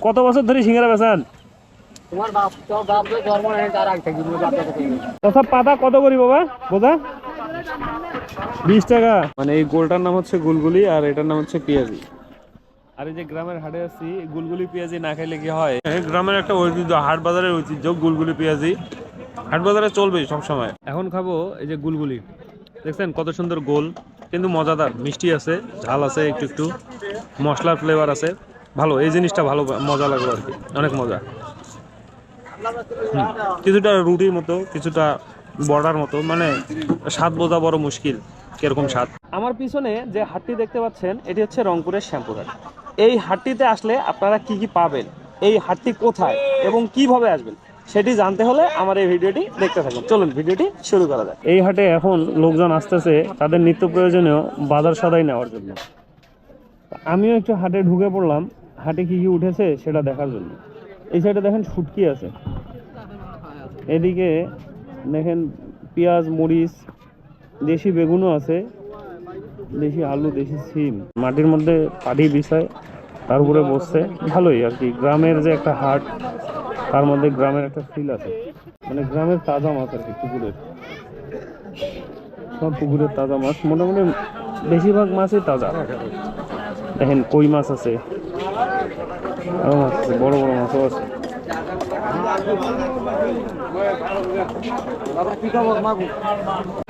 কত বছর ধরে সিঙ্গারা বেচান? তোমার বাপ তো বাপ তো জন্ম নেই তার আগে থেকে বাপ থেকে পাতা কত করি বাবা? বোঝা? বিশ টাকা। মানে এই গোলটার নাম হচ্ছে গুলগুলি আর এটার নাম হচ্ছে পেঁয়াজি। আর এই যে গ্রামের হাটে আছি গুলগুলি পেঁয়াজি না খাইলে কি হয়? গ্রামের একটা ঐতিহ্য হাট বাজারের ঐতিহ্য গুলগুলি পেঁয়াজি। হাট বাজারে চলবে সব সময় এখন খাব এই যে গুলগুলি। দেখছেন কত সুন্দর গোল কিন্তু মজাদার মিষ্টি আছে ঝাল আছে একটু একটু। মশলার ফ্লেভার আছে। ভালো এই জিনিসটা ভালো মজা লাগল আর কি অনেক মজা। কিছুটা রুটির মতো কিছুটা বড়ার মতো মানে স্বাদ বোঝা বড় মুশকিল কীরকম স্বাদ। আমার পিছনে যে হাটটি দেখতে পাচ্ছেন এটি হচ্ছে রংপুরের শ্যাম্পুর হাট এই হাটটিতে আসলে আপনারা কি কি পাবেন এই হাটটি কোথায় এবং কীভাবে আসবেন সেটি জানতে হলে আমার এই ভিডিওটি দেখতে থাকুন। চলুন ভিডিওটি শুরু করা যাক। এই হাটে এখন লোকজন আসতেছে তাদের নিত্য প্রয়োজনীয় বাজার সদাই নেওয়ার জন্য। আমিও একটু হাটে ঢুকে পড়লাম হাটে কি কি উঠেছে সেটা দেখার জন্য। এই সাইডে দেখেন শুটকি আছে। এদিকে দেখেন পেঁয়াজ, মরিচ, দেশি বেগুনও আছে, দেশি আলু, দেশি সিম। মাটির মধ্যে পাটি বিষয়, তার উপরে বসছে। ভালোই আর কি, গ্রামের যে একটা হাট, তার মধ্যে গ্রামের একটা ফিল আছে। মানে গ্রামের তাজা মাছ আর কি, পুকুরের। সব পুকুরের তাজা মাছ। মোটামুটি বেশিরভাগ মাছই তাজা। দেখেন কই মাছ আছে। আছে বড় বড় মাছও আছে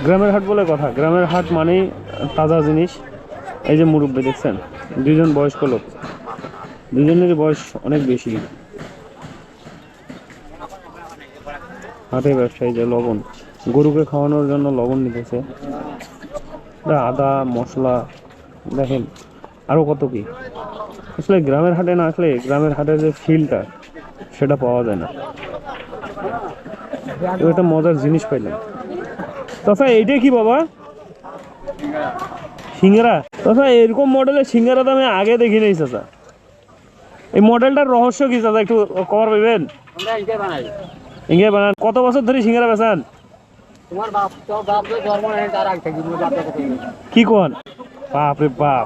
গ্রামের হাট বলে কথা। গ্রামের হাট মানেই তাজা জিনিস। এই যে মুরব্বী দেখছেন দুজন বয়স্ক লোক। দুজনেরই বয়স অনেক বেশি। হাটে ব্যবসায়ী যে লবণ, গরুকে খাওয়ানোর জন্য লবণ নিতেছে আদা, মশলা, দেখেন, আরও কত কি? আসলে গ্রামের হাটে না আসলে গ্রামের হাটের যে ফিলটা সেটা পাওয়া যায় না। একটা মজার জিনিস পাইলাম। তথা এইটা কি বাবা? সিঙ্গারা? তথা এরকম মডেলের সিঙ্গারা তো আমি আগে দেখি নাই চাচা। এই মডেলটার রহস্য কি চাচা একটু কভার পাইবেন? ইঙ্গে বানান। কত বছর ধরে সিঙ্গারা বেচান? কি কোন? বাপ। রে বাপ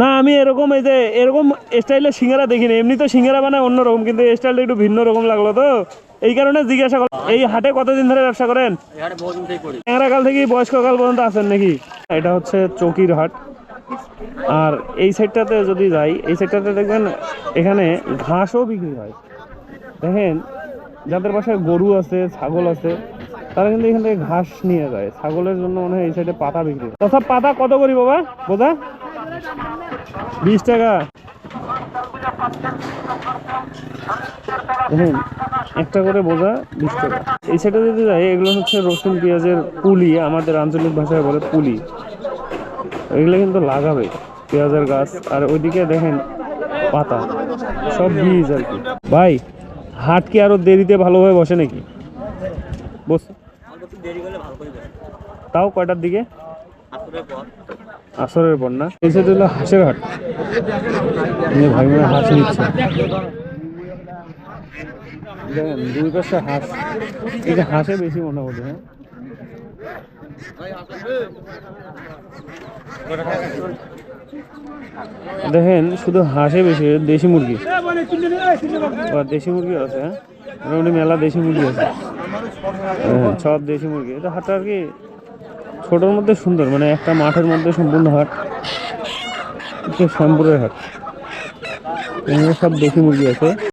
না আমি এরকম এই যে এরকম স্টাইলের সিঙ্গারা দেখিনি। এমনি তো সিঙ্গারা বানায় অন্যরকম কিন্তু এই স্টাইলটা একটু ভিন্ন রকম লাগল তো। এই কারণে জিজ্ঞাসা করলাম এই হাটে কতদিন ধরে ব্যবসা করেন? করি। কাল থেকে বয়স্ক কাল পর্যন্ত আছেন নাকি? এটা হচ্ছে চৌকির হাট। আর এই সাইডটাতে যদি যাই এই সাইডটাতে দেখবেন এখানে ঘাসও বিক্রি হয়। দেখেন যাদের বাসায় গরু আছে ছাগল আছে তারা কিন্তু এখান থেকে ঘাস নিয়ে যায়। ছাগলের জন্য মনে হয় এই সাইডে পাতা বিক্রি হয়। তথা পাতা কত করি বাবা? বোঝা? বিশ টাকা। দেখেন একটা করে বোঝা বিশ টাকা। এই সাইডে যদি যাই এগুলো হচ্ছে রসুন পেঁয়াজের পুলি আমাদের আঞ্চলিক ভাষায় বলে পুলি। এগুলো কিন্তু লাগাবে পেঁয়াজের গাছ। আর ওইদিকে দেখেন পাতা। সব বীজ আর কি। ভাই হাট কি আরও দেরিতে ভালোভাবে বসে নাকি? বস। তাও কয়টার দিকে? আসরের পর? না? এই সাইড হলো হাঁসের হাট। ভাই মনে হাঁস নিচ্ছে। দেখেন দুই পাশে হাঁস। এই যে হাঁসে বেশি মোটামুটি হ্যাঁ? দেখেন শুধু হাঁসে বেশি দেশি মুরগি। দেশি মুরগি আছে হ্যাঁ? মোটামুটি মেলা দেশি মুরগি আছে। হ্যাঁ, সব দেশি মুরগি। এটা হাটটা আর কি ছোটোর মধ্যে সুন্দর মানে একটা মাঠের মধ্যে সম্পূর্ণ হাট শ্যামপুরের হাট। এখানে সব দেশি মুরগি আছে।